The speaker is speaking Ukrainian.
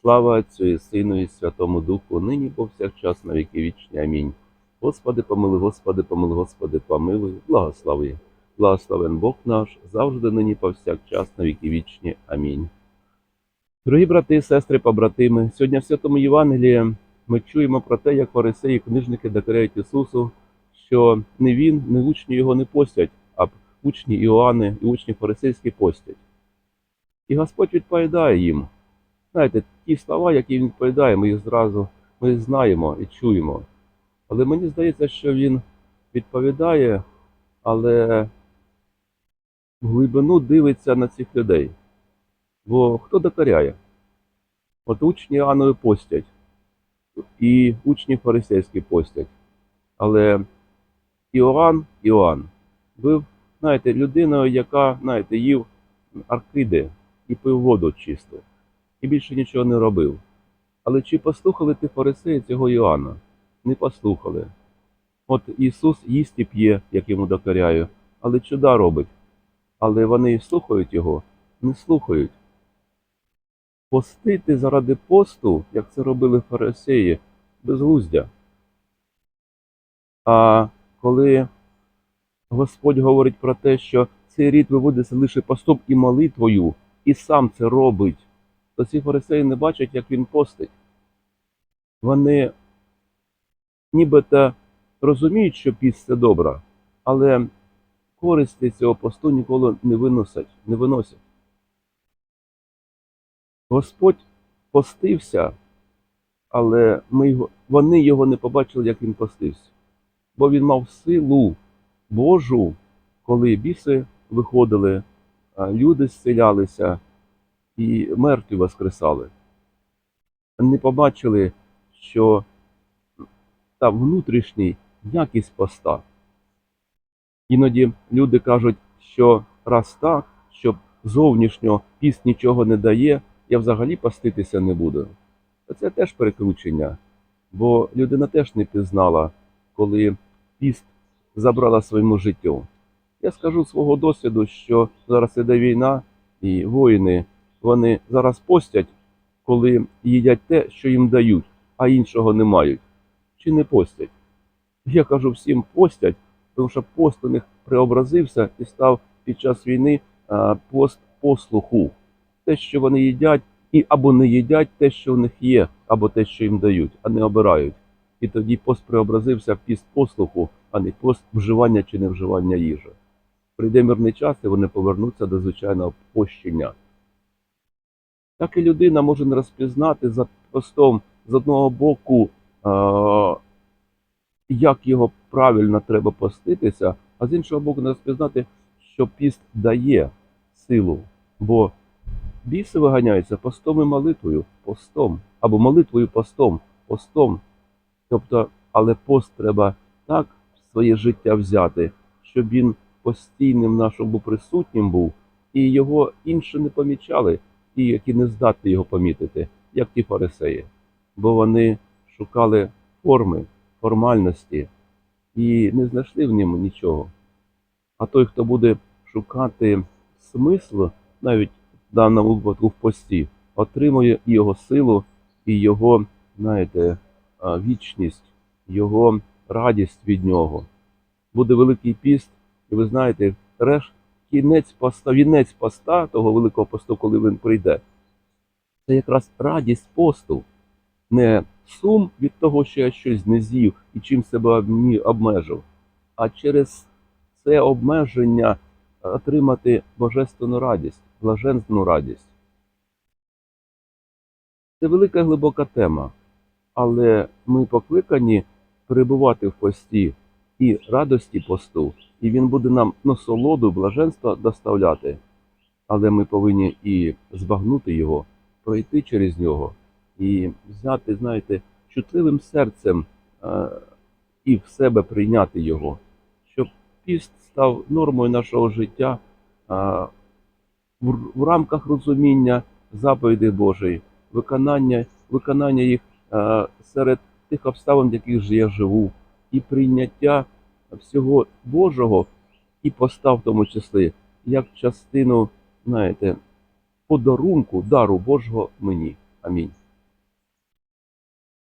Слава Отцю і Сину і Святому Духу, нині повсякчас на віки вічні. Амінь. Господи, помилуй, Господи, помилуй, Господи, помилуй, благослови. Благословен Бог наш, завжди нині повсякчас на віки вічні. Амінь. Дорогі брати сестри, побратими, сьогодні в Святому Євангелії ми чуємо про те, як фарисеї книжники докоряють Ісусу, що не він, не учні його не постять, а учні Іоанни і учні фарисейські постять. І Господь відповідає їм. Знаєте, ті слова, які він відповідає, ми їх зразу ми знаємо і чуємо. Але мені здається, що він відповідає, але в глибину дивиться на цих людей. Бо хто докоряє? От учні Іоаннові постять, і учні фарисейські постять. Але Іоанн, Іоанн був, знаєте, людиною, яка, знаєте, їв аркиди і пив воду чисту, і більше нічого не робив. Але чи послухали ти фарисеї цього Іоанна? Не послухали. От Ісус їсть і п'є, як йому докоряю, але чуда робить. Але вони слухають його, не слухають. Постити заради посту, як це робили фарисеї, безглуздя. А коли Господь говорить про те, що цей рід виводиться лише постом і молитвою, і сам це робить, то ці фарисеї не бачать, як він постить. Вони нібито розуміють, що піст це добре, але користі цього посту ніколи не виносять, не виносять. Господь постився, але ми його, вони його не побачили, як він постився. Бо він мав силу Божу, коли біси виходили, люди зцілялися і мертві воскресали. Не побачили, що там внутрішній якість поста. Іноді люди кажуть, що раз так, що зовнішньо піст нічого не дає, я взагалі поститися не буду. Та Це теж перекручення, бо людина теж не пізнала, коли піст забрала своєму життю. Я скажу свого досвіду, що зараз іде війна, і воїни вони зараз постять, коли їдять те, що їм дають, а іншого не мають. Чи не постять? Я кажу всім постять, тому що пост у них преобразився і став під час війни пост послуху. Те, що вони їдять, і або не їдять те, що в них є, або те, що їм дають, а не обирають. І тоді пост преобразився в піст послуху, а не пост вживання чи невживання їжі. Прийде мирний час, і вони повернуться до звичайного пощення. Так і людина може не розпізнати за постом з одного боку, а, як його правильно треба поститися, а з іншого боку, не розпізнати, що піст дає силу. Бо біси виганяються постом і молитвою, постом, або молитвою постом, постом. Тобто, але пост треба так в своє життя взяти, щоб він постійним нашим присутнім був, і його інші не помічали, ті, які не здатні його помітити, як ті фарисеї. Бо вони шукали форми, формальності і не знайшли в ньому нічого. А той, хто буде шукати смисл, навіть в даному випадку в пості, отримує його силу, і його, знаєте, вічність, його радість від нього. Буде Великий піст, і ви знаєте, реш, кінець поста, вінець поста, того великого посту, коли він прийде, це якраз радість посту, не сум від того, що я щось не з'їв і чим себе обмежив, а через це обмеження отримати божественну радість, блаженну радість. Це велика глибока тема, але ми покликані перебувати в пості і радості посту, і він буде нам насолоду, блаженства доставляти. Але ми повинні і збагнути його, пройти через нього і взяти, знаєте, чутливим серцем і в себе прийняти його, щоб піст став нормою нашого життя в, рамках розуміння заповідей Божої, виконання, виконання їх серед тих обставин, в яких же я живу, і прийняття всього Божого і постав в тому числі як частину, знаєте, подарунку, дару Божого мені. Амінь.